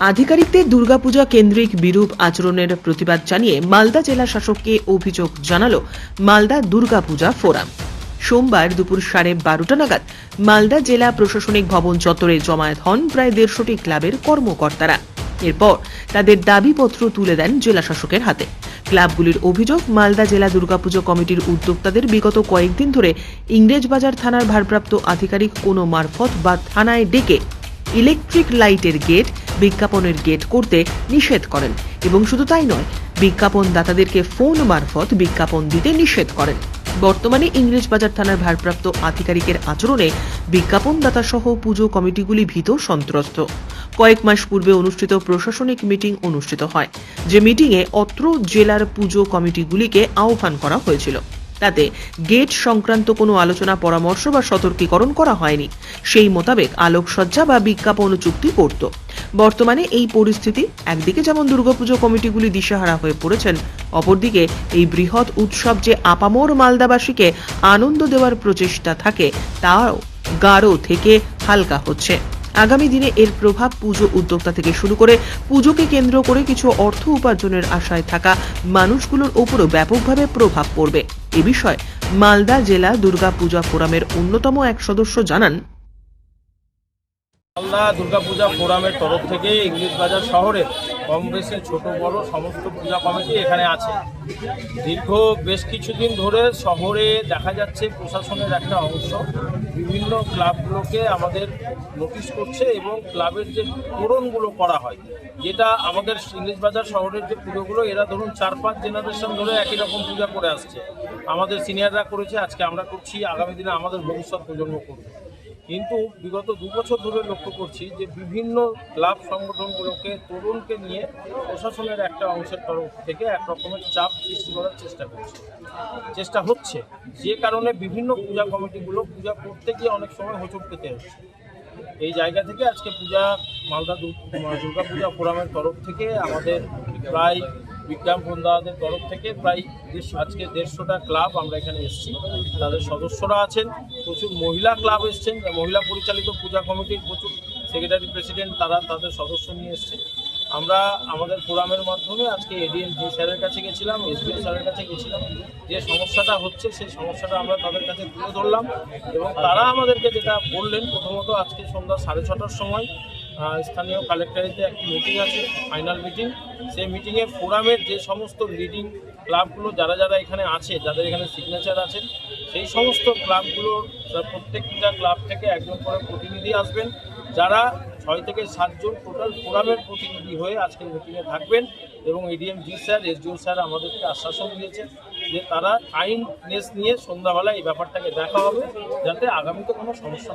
আধিকারিকদের দুর্গাপূজা কেন্দ্রিক বিরূপ আচরণের প্রতিবাদ জানিয়ে মালদা জেলা শাসককে অভিযোগ জানালো মালদা দুর্গাপূজা ফোরাম। সোমবার দুপুর সাড়ে বারোটা নাগাদ মালদা জেলা প্রশাসনিক ভবন চত্বরে জমায়েত হন প্রায় দেড়শোটি ক্লাবের কর্মকর্তারা। এরপর তাদের দাবিপত্র তুলে দেন জেলা শাসকের হাতে। ক্লাবগুলির অভিযোগ, মালদা জেলা দুর্গাপুজো কমিটির উদ্যোক্তাদের বিগত কয়েকদিন ধরে ইংরেজবাজার থানার ভারপ্রাপ্ত আধিকারিক কোনো মারফত বা থানায় ডেকে ইলেকট্রিক লাইটের গেট বিজ্ঞাপনের গেট করতে নিষেধ করেন। এবং শুধু তাই নয়, বিজ্ঞাপনদাতাদেরকে ফোন মারফত বিজ্ঞাপন দিতে নিষেধ করেন। বর্তমানে ইংরেজ বাজার থানার ভারপ্রাপ্ত আধিকারিকের আচরণে বিজ্ঞাপনদাতা সহ পুজো কমিটিগুলি ভীত সন্ত্রস্ত। কয়েক মাস পূর্বে অনুষ্ঠিত প্রশাসনিক মিটিং অনুষ্ঠিত হয়, যে মিটিংয়ে অত্র জেলার পুজো কমিটিগুলিকে আহ্বান করা হয়েছিল। তাতে গেট সংক্রান্ত কোনো আলোচনা, পরামর্শ বা সতর্কীকরণ করা হয়নি। সেই মোতাবেক আলোকসজ্জা বা বিজ্ঞাপন চুক্তি করত বর্তমানে এই পরিস্থিতি, একদিকে যেমন দুর্গাপুজো কমিটিগুলি দিশেহারা হয়ে পড়েছেন, অপরদিকে এই বৃহৎ উৎসব যে আপামর মালদাবাসীকে আনন্দ দেওয়ার প্রচেষ্টা থাকে তাও গাঢ় থেকে হালকা হচ্ছে। আগামী দিনে এর প্রভাব পুজো উদ্যোক্তা থেকে শুরু করে পুজোকে কেন্দ্র করে কিছু অর্থ উপার্জনের আশায় থাকা মানুষগুলোর ওপরও ব্যাপকভাবে প্রভাব পড়বে। এ বিষয়ে মালদা জেলা দুর্গা পূজা ফোরামের অন্যতম এক সদস্য জানান। মালদা দুর্গাপূজা ফোরামের তরফ থেকে ইংলিশ বাজার শহরের কম বেশি, ছোট বড়, সমস্ত পূজা কমিটি এখানে আছে। দীর্ঘ বেশ কিছুদিন ধরে শহরে দেখা যাচ্ছে প্রশাসনের একটা অংশ। বিভিন্ন ক্লাবগুলোকে আমাদের নোটিশ করছে এবং ক্লাবের যে তোরণগুলো করা হয়, যেটা আমাদের ইংলিশ বাজার শহরের যে পুজোগুলো, এরা ধরুন চার পাঁচ জেনারেশন ধরে একই রকম পূজা করে আসছে। আমাদের সিনিয়ররা করেছে, আজকে আমরা করছি, আগামী দিনে আমাদের ভবিষ্যৎ প্রজন্ম করবে। কিন্তু বিগত দু বছর ধরে লক্ষ্য করছি যে বিভিন্ন ক্লাব সংগঠনগুলোকে, তরুণকে নিয়ে প্রশাসনের একটা অংশের তরফ থেকে এক রকমের চাপ সৃষ্টি করার চেষ্টা করছে। চেষ্টা হচ্ছে যে কারণে বিভিন্ন পূজা কমিটিগুলো পূজা করতে গিয়ে অনেক সময় হোঁচট পেতে হচ্ছে। এই জায়গা থেকে আজকে পূজা মালদা দুর্গা পূজা ফোরামের তরফ থেকে আমাদের প্রায় বিজ্ঞান বন্ধাদের তরফ থেকে প্রায় দেড়শো- আজকে দেড়শোটা ক্লাব আমরা এখানে এসেছি। তাদের সদস্যরা আছেন, প্রচুর মহিলা ক্লাব এসছেন, মহিলা পরিচালিত পূজা কমিটির প্রচুর সেক্রেটারি প্রেসিডেন্ট তারা তাদের সদস্য নিয়ে এসছে আমরা আমাদের ফোরামের মাধ্যমে আজকে এডিএম জি স্যারের কাছে গেছিলাম এসডিও স্যারের কাছে গেছিলাম। যে সমস্যাটা হচ্ছে সেই সমস্যাটা আমরা তাদের কাছে তুলে ধরলাম এবং তারা আমাদেরকে যেটা বললেন, প্রথমত আজকে সন্ধ্যা সাড়ে ছটার সময় স্থানীয় কালেক্টরেতে একটি মিটিং আছে ফাইনাল মিটিং সেই মিটিংয়ে ফোরামের যে সমস্ত লিডিং ক্লাবগুলো যারা যারা এখানে আছে, যাদের এখানে সিগনেচার আছে, সেই সমস্ত ক্লাবগুলোর প্রত্যেকটা ক্লাব থেকে একজন করে প্রতিনিধি আসবেন। যারা ছয় থেকে সাতজন টোটাল ফোরামের প্রতিনিধি হয়ে আজকের মিটিংয়ে থাকবেন এবং ADM ji sir SDO sir আমাদেরকে আশ্বাসন দিয়েছেন যে তারা কাইন্ডনেস নিয়ে সন্ধ্যাবেলায় এই ব্যাপারটাকে দেখা হবে, যাতে আগামীতে কোনো সমস্যা